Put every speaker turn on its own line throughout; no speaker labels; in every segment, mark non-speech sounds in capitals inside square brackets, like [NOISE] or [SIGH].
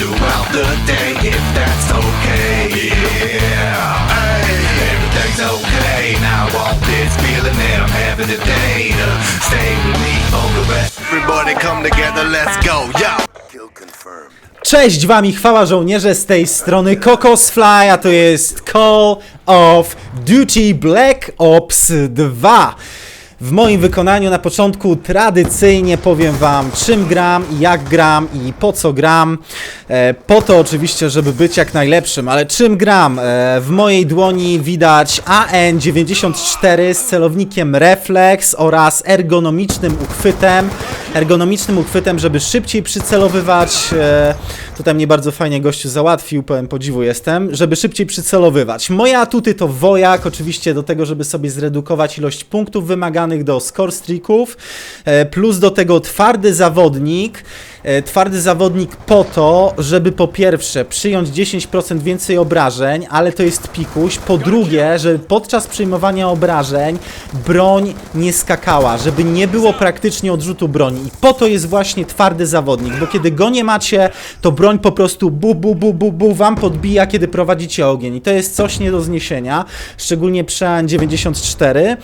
throughout the day if that's okay. Yeah, hey, everything's okay. Now all this feeling that I'm having today to stay with me for the rest. Everybody come together, let's go, yo. Confirmed.
Cześć wami, chwała żołnierze z tej strony Kokos Fly, a to jest Call of Duty Black Ops 2. W moim wykonaniu na początku tradycyjnie powiem wam czym gram jak gram i po co gram. E, po to oczywiście, żeby być jak najlepszym, ale czym gram? E, w mojej dłoni widać AN94 z celownikiem Reflex oraz ergonomicznym uchwytem. Ergonomicznym uchwytem, żeby szybciej przycelowywać. E, tutaj mnie bardzo fajnie gościu załatwił, pełen podziwu jestem, żeby szybciej przycelowywać. Moje atuty to wojak, oczywiście do tego, żeby sobie zredukować ilość punktów wymaganych do score streaków, e, plus do tego twardy zawodnik. E, Twardy zawodnik po to, żeby po pierwsze przyjąć 10% więcej obrażeń, ale to jest pikuś. Po drugie, żeby podczas przyjmowania obrażeń broń nie skakała, żeby nie było praktycznie odrzutu broni. I po to jest właśnie twardy zawodnik, bo kiedy go nie macie, to broń po prostu bu, bu, bu, bu, bu wam podbija, kiedy prowadzicie ogień. I to jest coś nie do zniesienia, szczególnie przy AN94. E,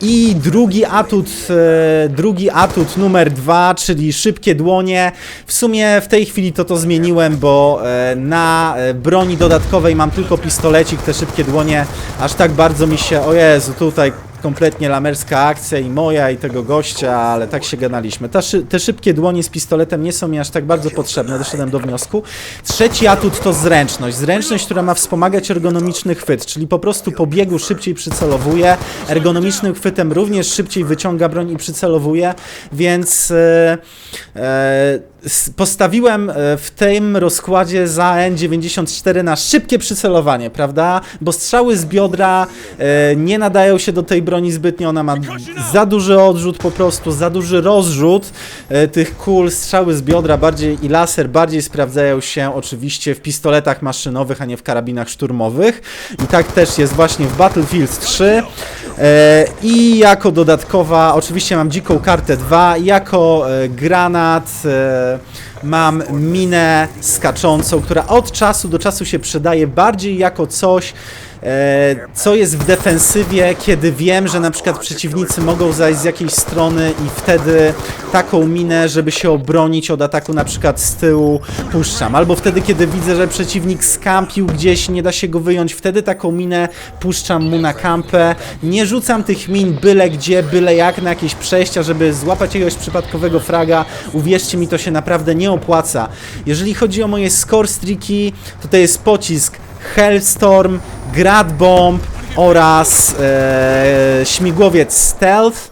I drugi atut, e, drugi atut numer dwa, czyli szybkie dłonie. W sumie w tej chwili to to zmieniłem, bo e, na e, broni dodatkowej mam tylko pistolecik, te szybkie dłonie aż tak bardzo mi się, o Jezu, tutaj kompletnie lamerska akcja i moja i tego gościa, ale tak się gadaliśmy. Ta, szy- te szybkie dłonie z pistoletem nie są mi aż tak bardzo potrzebne, doszedłem do wniosku. Trzeci atut to zręczność. Zręczność, która ma wspomagać ergonomiczny chwyt, czyli po prostu po biegu szybciej przycelowuje, ergonomicznym chwytem również szybciej wyciąga broń i przycelowuje, więc e, e, postawiłem e, w tym rozkładzie za N94 na szybkie przycelowanie, prawda? Bo strzały z biodra nie nadają się do tej broni zbytnio, ona ma za duży odrzut po prostu, za duży rozrzut e, tych kul, strzały z biodra bardziej i laser bardziej sprawdzają się oczywiście w pistoletach maszynowych, a nie w karabinach szturmowych. I tak też jest właśnie w Battlefield 3 e, i jako dodatkowa, oczywiście mam dziką kartę 2, jako e, granat e, mam minę skaczącą, która od czasu do czasu się przydaje bardziej jako coś, co jest w defensywie, kiedy wiem, że na przykład przeciwnicy mogą zajść z jakiejś strony i wtedy taką minę, żeby się obronić od ataku na przykład z tyłu puszczam. Albo wtedy, kiedy widzę, że przeciwnik skampił gdzieś, nie da się go wyjąć, wtedy taką minę puszczam mu na kampę. Nie rzucam tych min byle gdzie, byle jak na jakieś przejścia, żeby złapać jakiegoś przypadkowego fraga. Uwierzcie mi, to się naprawdę nie opłaca. Jeżeli chodzi o moje score streaki, to to jest pocisk Hellstorm, Grad Bomb oraz e, śmigłowiec Stealth.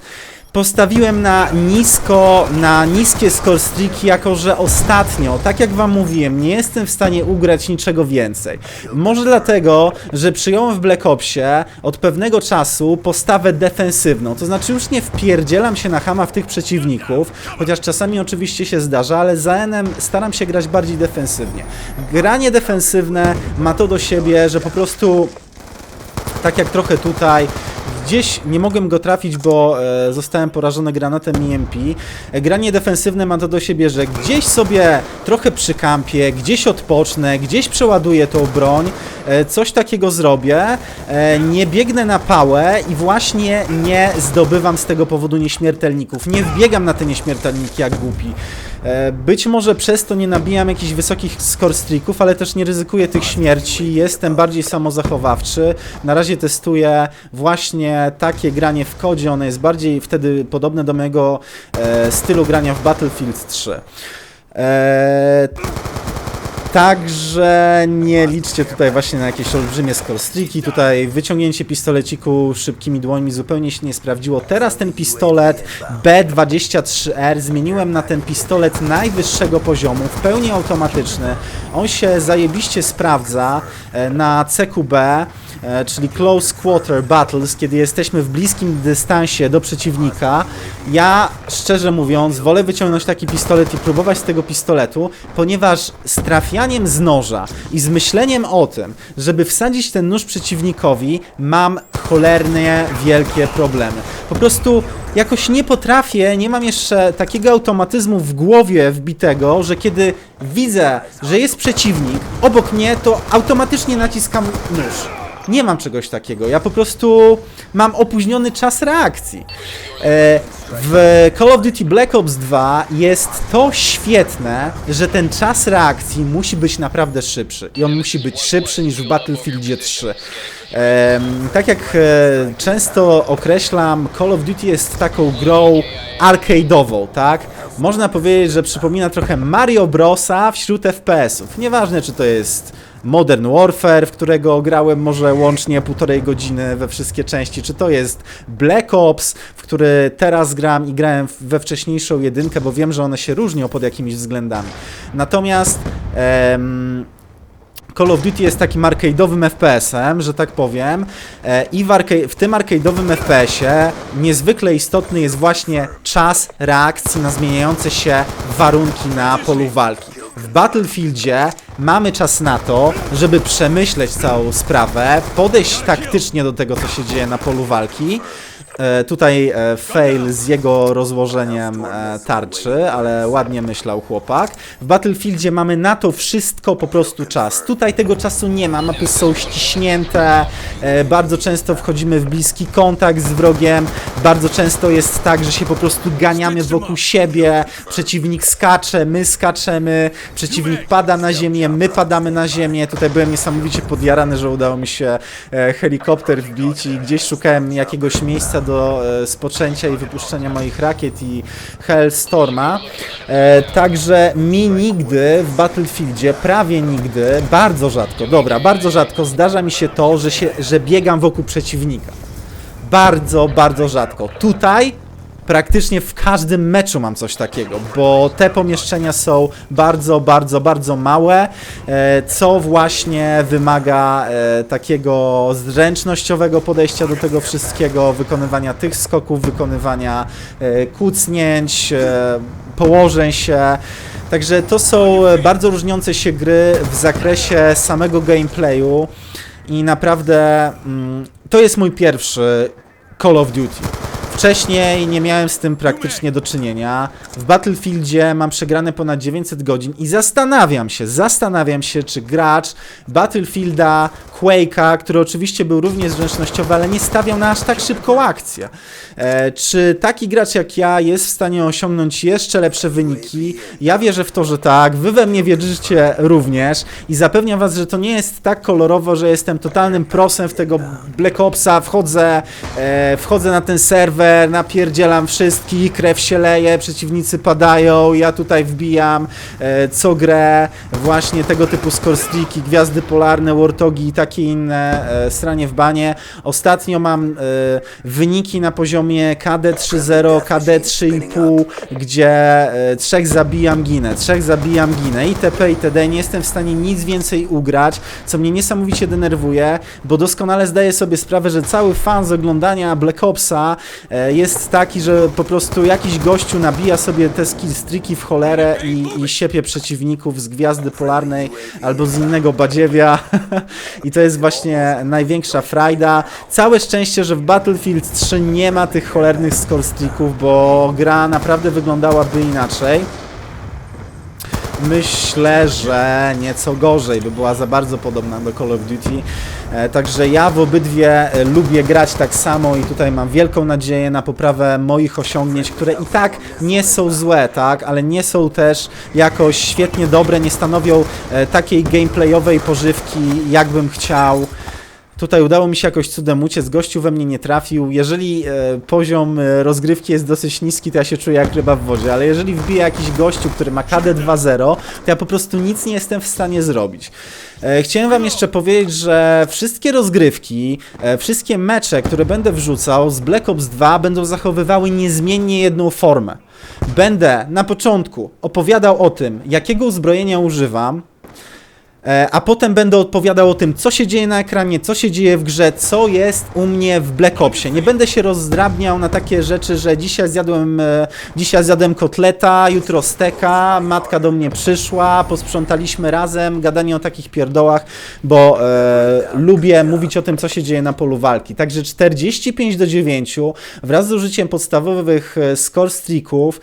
Postawiłem na nisko, na niskie score streaki, jako że ostatnio, tak jak wam mówiłem, nie jestem w stanie ugrać niczego więcej. Może dlatego, że przyjąłem w Black Opsie od pewnego czasu postawę defensywną, to znaczy już nie wpierdzielam się na hama w tych przeciwników, chociaż czasami oczywiście się zdarza, ale za Enem staram się grać bardziej defensywnie. Granie defensywne ma to do siebie, że po prostu tak jak trochę tutaj. Gdzieś nie mogłem go trafić, bo e, zostałem porażony granatem EMP. E, granie defensywne ma to do siebie, że gdzieś sobie trochę przykampię, gdzieś odpocznę, gdzieś przeładuję tą broń, e, coś takiego zrobię, nie biegnę na pałę i właśnie nie zdobywam z tego powodu nieśmiertelników. Nie wbiegam na te nieśmiertelniki jak głupi. E, Być może przez to nie nabijam jakichś wysokich score streaków, ale też nie ryzykuję tych śmierci. Jestem bardziej samozachowawczy. Na razie testuję właśnie takie granie w kodzie. Ono jest bardziej wtedy podobne do mojego e, stylu grania w Battlefield 3. E, Także nie liczcie tutaj właśnie na jakieś olbrzymie skorstriki. Tutaj wyciągnięcie pistoleciku szybkimi dłońmi zupełnie się nie sprawdziło. Teraz ten pistolet B23R zmieniłem na ten pistolet najwyższego poziomu, w pełni automatyczny. On się zajebiście sprawdza e, na CQB czyli Close Quarter Battles, kiedy jesteśmy w bliskim dystansie do przeciwnika. Ja, szczerze mówiąc, wolę wyciągnąć taki pistolet i próbować z tego pistoletu, ponieważ z trafianiem z noża i z myśleniem o tym, żeby wsadzić ten nóż przeciwnikowi, mam cholernie wielkie problemy. Po prostu jakoś nie potrafię, nie mam jeszcze takiego automatyzmu w głowie wbitego, że kiedy widzę, że jest przeciwnik obok mnie, to automatycznie naciskam nóż. Nie mam czegoś takiego. Ja po prostu mam opóźniony czas reakcji. E, W Call of Duty Black Ops 2 jest to świetne, że ten czas reakcji musi być naprawdę szybszy. I on musi być szybszy niż w Battlefieldzie 3. Em, tak jak e, często określam, Call of Duty jest taką grą arcade'ową, tak? Można powiedzieć, że przypomina trochę Mario Brosa wśród FPS-ów. Nieważne, czy to jest Modern Warfare, w którego grałem może łącznie półtorej godziny we wszystkie części, czy to jest Black Ops, w który teraz gram i grałem we wcześniejszą jedynkę, bo wiem, że one się różnią pod jakimiś względami. Natomiast em, Call of Duty jest takim arcade'owym FPS-em, że tak powiem, e, i w, w tym arcade'owym FPS-ie niezwykle istotny jest właśnie czas reakcji na zmieniające się warunki na polu walki. W Battlefieldzie mamy czas na to, żeby przemyśleć całą sprawę, podejść taktycznie do tego, co się dzieje na polu walki. E, tutaj e, fail z jego rozłożeniem e, tarczy, ale ładnie myślał chłopak. W Battlefieldzie mamy na to wszystko po prostu czas. Tutaj tego czasu nie ma, mapy są ściśnięte, bardzo często wchodzimy w bliski kontakt z wrogiem, bardzo często jest tak, że się po prostu ganiamy wokół siebie, przeciwnik skacze, my skaczemy, przeciwnik pada na ziemię, my padamy na ziemię. Tutaj byłem niesamowicie podjarany, że udało mi się helikopter wbić i gdzieś szukałem jakiegoś miejsca do e, spoczęcia i wypuszczenia moich rakiet i Hellstorma. E, także mi nigdy w Battlefieldzie, prawie nigdy, bardzo rzadko, dobra, bardzo rzadko zdarza mi się to, że, się, że biegam wokół przeciwnika. Bardzo, bardzo rzadko. Tutaj praktycznie w każdym meczu mam coś takiego, bo te pomieszczenia są bardzo, bardzo, bardzo małe, e, co właśnie wymaga e, takiego zręcznościowego podejścia do tego wszystkiego, wykonywania tych skoków, wykonywania e, kucnięć, położeń się. Także to są bardzo różniące się gry w zakresie samego gameplayu i naprawdę mm, to jest mój pierwszy Call of Duty. Wcześniej nie miałem z tym praktycznie do czynienia. W Battlefieldzie mam przegrane ponad 900 godzin i zastanawiam się, zastanawiam się, czy gracz Battlefielda, Quake'a, który oczywiście był również zręcznościowy, ale nie stawiał na aż tak szybką akcję. E, czy taki gracz jak ja jest w stanie osiągnąć jeszcze lepsze wyniki? Ja wierzę w to, że tak. Wy we mnie wierzycie również i zapewniam was, że to nie jest tak kolorowo, że jestem totalnym prosem w tego Black Opsa, wchodzę, e, wchodzę na ten serwer, napierdzielam wszystkich, krew się leje, przeciwnicy padają, ja tutaj wbijam e, co grę, właśnie tego typu scorestreaki, gwiazdy polarne, wartogi i takie inne e, stranie w banie. Ostatnio mam e, wyniki na poziomie KD 3.0, KD 3.5, gdzie e, trzech zabijam, ginę, trzech zabijam, ginę itp. itd. Nie jestem w stanie nic więcej ugrać, co mnie niesamowicie denerwuje, bo doskonale zdaję sobie sprawę, że cały fan z oglądania Black Opsa jest taki, że po prostu jakiś gościu nabija sobie te skillstreaki w cholerę i, i siepie przeciwników z gwiazdy polarnej albo z innego badziewia [LAUGHS] i to jest właśnie największa frajda. Całe szczęście, że w Battlefield 3 nie ma tych cholernych scorestreaków, bo gra naprawdę wyglądałaby inaczej. Myślę, że nieco gorzej, by była za bardzo podobna do Call of Duty. E, Także ja w obydwie e, lubię grać tak samo i tutaj mam wielką nadzieję na poprawę moich osiągnięć, które i tak nie są złe, tak, ale nie są też jakoś świetnie dobre, nie stanowią e, takiej gameplayowej pożywki, jakbym chciał. Tutaj udało mi się jakoś cudem uciec, gościu we mnie nie trafił. Jeżeli e, poziom e, rozgrywki jest dosyć niski, to ja się czuję jak ryba w wodzie, ale jeżeli wbije jakiś gościu, który ma KD 2.0, to ja po prostu nic nie jestem w stanie zrobić. E, chciałem wam jeszcze powiedzieć, że wszystkie rozgrywki, e, wszystkie mecze, które będę wrzucał z Black Ops 2 będą zachowywały niezmiennie jedną formę. Będę na początku opowiadał o tym, jakiego uzbrojenia używam, A potem będę odpowiadał o tym, co się dzieje na ekranie, co się dzieje w grze, co jest u mnie w Black Opsie. Nie będę się rozdrabniał na takie rzeczy, że dzisiaj zjadłem, e, dzisiaj zjadłem kotleta, jutro steka, matka do mnie przyszła, posprzątaliśmy razem, gadanie o takich pierdołach, bo e, lubię mówić o tym, co się dzieje na polu walki. Także 45 do 9 wraz z użyciem podstawowych e, score streaków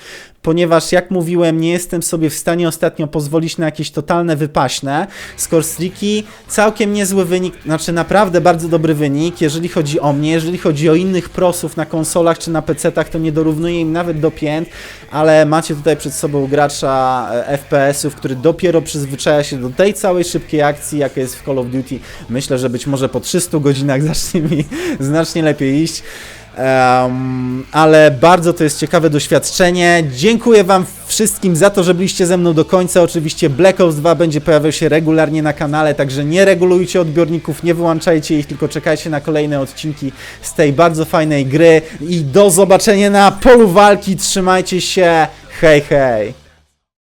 ponieważ jak mówiłem, nie jestem sobie w stanie ostatnio pozwolić na jakieś totalne wypaśne. Skorstriki, całkiem niezły wynik, znaczy naprawdę bardzo dobry wynik, jeżeli chodzi o mnie, jeżeli chodzi o innych prosów na konsolach czy na PC-tach, to nie dorównuję im nawet do pięt, ale macie tutaj przed sobą gracza e, FPS-ów, który dopiero przyzwyczaja się do tej całej szybkiej akcji, jaka jest w Call of Duty. Myślę, że być może po 300 godzinach [LAUGHS] zacznie mi znacznie lepiej iść. Em, ale bardzo to jest ciekawe doświadczenie. Dziękuję Wam wszystkim za to, że byliście ze mną do końca. Oczywiście Black Ops 2 będzie pojawiał się regularnie na kanale, także nie regulujcie odbiorników, nie wyłączajcie ich, tylko czekajcie na kolejne odcinki z tej bardzo fajnej gry. I do zobaczenia na polu walki. Trzymajcie się. Hej, hej.